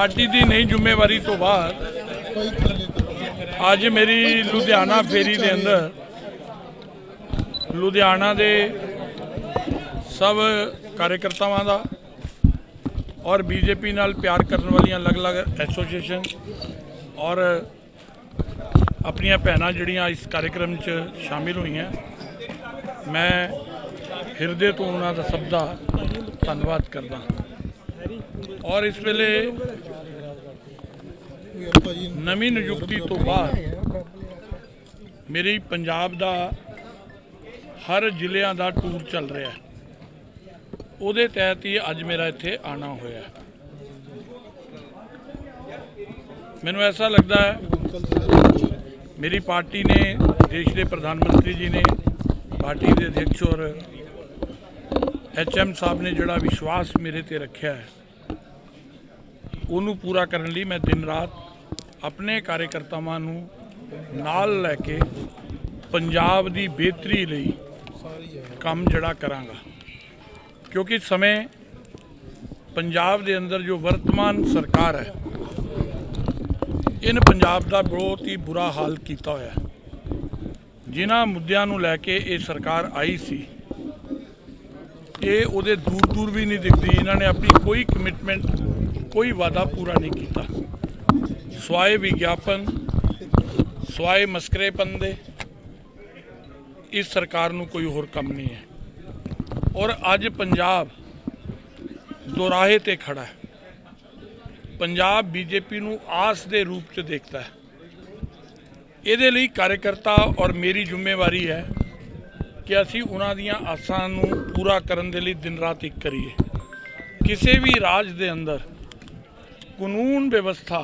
Party ਦੀ ਨਹੀਂ ਜ਼ਿੰਮੇਵਾਰੀ ਤੋਂ ਬਾਅਦ ਅੱਜ ਮੇਰੀ ਲੁਧਿਆਣਾ ਫੇਰੀ ਦੇ ਅੰਦਰ ਲੁਧਿਆਣਾ ਦੇ ਸਭ ਕਾਰਜਕਰਤਾਵਾਂ ਦਾ ਔਰ ਬੀਜੇਪੀ ਨਾਲ ਪਿਆਰ ਕਰਨ ਵਾਲੀਆਂ ਅਲੱਗ-ਅਲੱਗ ਐਸੋਸੀਏਸ਼ਨ ਔਰ ਆਪਣੀਆਂ ਭੈਣਾਂ ਜਿਹੜੀਆਂ ਇਸ ਕਾਰਜਕ੍ਰਮ 'ਚ ਸ਼ਾਮਿਲ ਹੋਈਆਂ, ਮੈਂ ਹਿਰਦੇ ਤੋਂ ਉਹਨਾਂ ਦਾ ਸਭ ਦਾ ਧੰਨਵਾਦ ਕਰਦਾ। ਔਰ ਇਸ ਵੇਲੇ ਨਵੀਂ ਨਿਯੁਕਤੀ ਤੋਂ ਬਾਅਦ ਮੇਰੀ ਪੰਜਾਬ ਦਾ ਹਰ ਜ਼ਿਲ੍ਹਿਆਂ ਦਾ ਟੂਰ ਚੱਲ ਰਿਹਾ ਉਹਦੇ ਤਹਿਤ ਹੀ ਅੱਜ ਮੇਰਾ ਇੱਥੇ ਆਣਾ ਹੋਇਆ ਮੈਨੂੰ ਐਸਾ ਲੱਗਦਾ ਹੈ, ਮੇਰੀ ਪਾਰਟੀ ਨੇ, ਦੇਸ਼ ਦੇ ਪ੍ਰਧਾਨ ਮੰਤਰੀ ਜੀ ਨੇ, ਪਾਰਟੀ ਦੇ ਅਧਿਕਸ਼ ਔਰ ਐਚਐਮ ਸਾਹਿਬ ਨੇ ਜਿਹੜਾ ਵਿਸ਼ਵਾਸ ਮੇਰੇ ਤੇ ਰੱਖਿਆ ਹੈ ਉਹਨੂੰ ਪੂਰਾ ਕਰਨ ਲਈ ਮੈਂ ਦਿਨ ਰਾਤ ਆਪਣੇ ਕਾਰਜਕਰਤਾਵਾਂ ਨੂੰ ਨਾਲ ਲੈ ਕੇ ਪੰਜਾਬ ਦੀ ਬਿਹਤਰੀ ਲਈ ਕੰਮ ਜਿਹੜਾ ਕਰਾਂਗਾ। ਕਿਉਂਕਿ ਸਮੇਂ ਪੰਜਾਬ ਦੇ ਅੰਦਰ ਜੋ ਵਰਤਮਾਨ ਸਰਕਾਰ ਹੈ, ਇਹਨ ਪੰਜਾਬ ਦਾ ਬਹੁਤ ਹੀ ਬੁਰਾ ਹਾਲ ਕੀਤਾ ਹੋਇਆ ਜਿਨ੍ਹਾਂ ਮੁੱਦਿਆਂ ਨੂੰ ਲੈ ਕੇ ਇਹ ਸਰਕਾਰ ਆਈ ਸੀ ਇਹ ਉਹਦੇ ਦੂਰ ਦੂਰ ਵੀ ਨਹੀਂ ਦਿਖਦੀ। ਇਹਨਾਂ ਨੇ ਆਪਣੀ ਕੋਈ ਕਮਿਟਮੈਂਟ ਕੋਈ ਵਾਅਦਾ ਪੂਰਾ ਨਹੀਂ ਕੀਤਾ। ਸਵਾਏ ਵਿਗਿਆਪਨ, ਸਵਾਏ ਮਸਕਰੇਪਨ ਦੇ, ਇਸ ਸਰਕਾਰ ਨੂੰ ਕੋਈ ਹੋਰ ਕੰਮ ਨਹੀਂ ਹੈ। ਔਰ ਅੱਜ ਪੰਜਾਬ ਦੁਰਾਹੇ ਤੇ ਖੜਾ ਹੈ। ਪੰਜਾਬ ਬੀਜੇਪੀ ਨੂੰ ਆਸ ਦੇ ਰੂਪ 'ਚ ਦੇਖਦਾ ਹੈ। ਇਹਦੇ ਲਈ ਕਾਰਜਕਰਤਾ ਔਰ ਮੇਰੀ ਜ਼ਿੰਮੇਵਾਰੀ ਹੈ ਕਿ ਅਸੀਂ ਉਹਨਾਂ ਦੀਆਂ ਆਸਾਂ ਨੂੰ ਪੂਰਾ ਕਰਨ ਦੇ ਲਈ ਦਿਨ ਰਾਤ ਇੱਕ ਕਰੀਏ। ਕਿਸੇ ਵੀ ਰਾਜ ਦੇ ਅੰਦਰ ਕਾਨੂੰਨ ਵਿਵਸਥਾ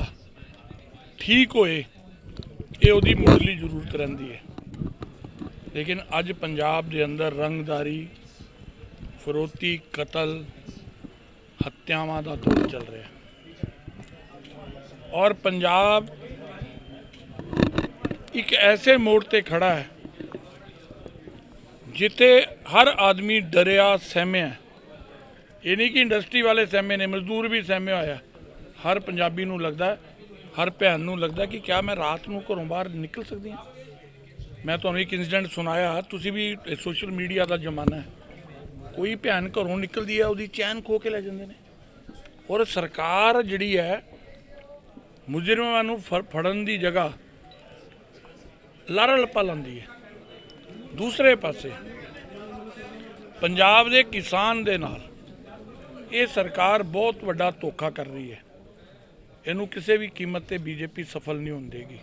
ਠੀਕ ਹੋਏ, ਇਹ ਉਹਦੀ ਮੁੱਢਲੀ ਜ਼ਰੂਰਤ ਰਹਿੰਦੀ ਹੈ। ਲੇਕਿਨ ਅੱਜ ਪੰਜਾਬ ਦੇ ਅੰਦਰ ਰੰਗਦਾਰੀ, ਫਰੋਤੀ, ਕਤਲ, ਹੱਤਿਆਵਾਂ ਦਾ ਦੌਰ ਚੱਲ ਰਿਹਾ ਔਰ ਪੰਜਾਬ ਇੱਕ ਐਸੇ ਮੋੜ ਤੇ ਖੜਾ ਹੈ ਜਿੱਥੇ ਹਰ ਆਦਮੀ ਡਰਿਆ, ਸਹਿਮਿਆ ਇਹ ਨਹੀਂ ਕਿ ਇੰਡਸਟਰੀ ਵਾਲੇ ਸਹਿਮੇ ਨੇ, ਮਜ਼ਦੂਰ ਵੀ ਸਹਿਮਿਆ ਹੋਇਆ ਹਰ ਪੰਜਾਬੀ ਨੂੰ ਲੱਗਦਾ ਹਰ ਭੈਣ ਨੂੰ ਲੱਗਦਾ ਕਿ ਕਿਆ ਮੈਂ ਰਾਤ ਨੂੰ ਘਰੋਂ ਬਾਹਰ ਨਿਕਲ ਸਕਦੀ ਹਾਂ। ਮੈਂ ਤੁਹਾਨੂੰ ਇੱਕ ਇਨਸੀਡੈਂਟ ਸੁਣਾਇਆ, ਤੁਸੀਂ ਵੀ ਸੋਸ਼ਲ ਮੀਡੀਆ ਦਾ ਜ਼ਮਾਨਾ ਹੈ। ਕੋਈ ਭੈਣ ਘਰੋਂ ਨਿਕਲਦੀ ਹੈ, ਉਹਦੀ ਚੈਨ ਖੋ ਕੇ ਲੈ ਜਾਂਦੇ ਨੇ। ਔਰ ਸਰਕਾਰ ਜਿਹੜੀ ਹੈ, ਮੁਜਰਮਾਂ ਨੂੰ ਫ- ਫੜਨ ਦੀ ਜਗ੍ਹਾ ਲਾਰਾ ਲੱਪਾ ਲਾਉਂਦੀ ਹੈ। ਦੂਸਰੇ ਪਾਸੇ ਪੰਜਾਬ ਦੇ ਕਿਸਾਨ ਦੇ ਨਾਲ ਇਹ ਸਰਕਾਰ ਬਹੁਤ ਵੱਡਾ ਧੋਖਾ ਕਰ ਰਹੀ ਹੈ। ਇਹਨੂੰ ਕਿਸੇ ਵੀ ਕੀਮਤ ਤੇ ਬੀਜੇਪੀ ਸਫਲ ਨਹੀਂ ਹੋਣ ਦੇਗੀ।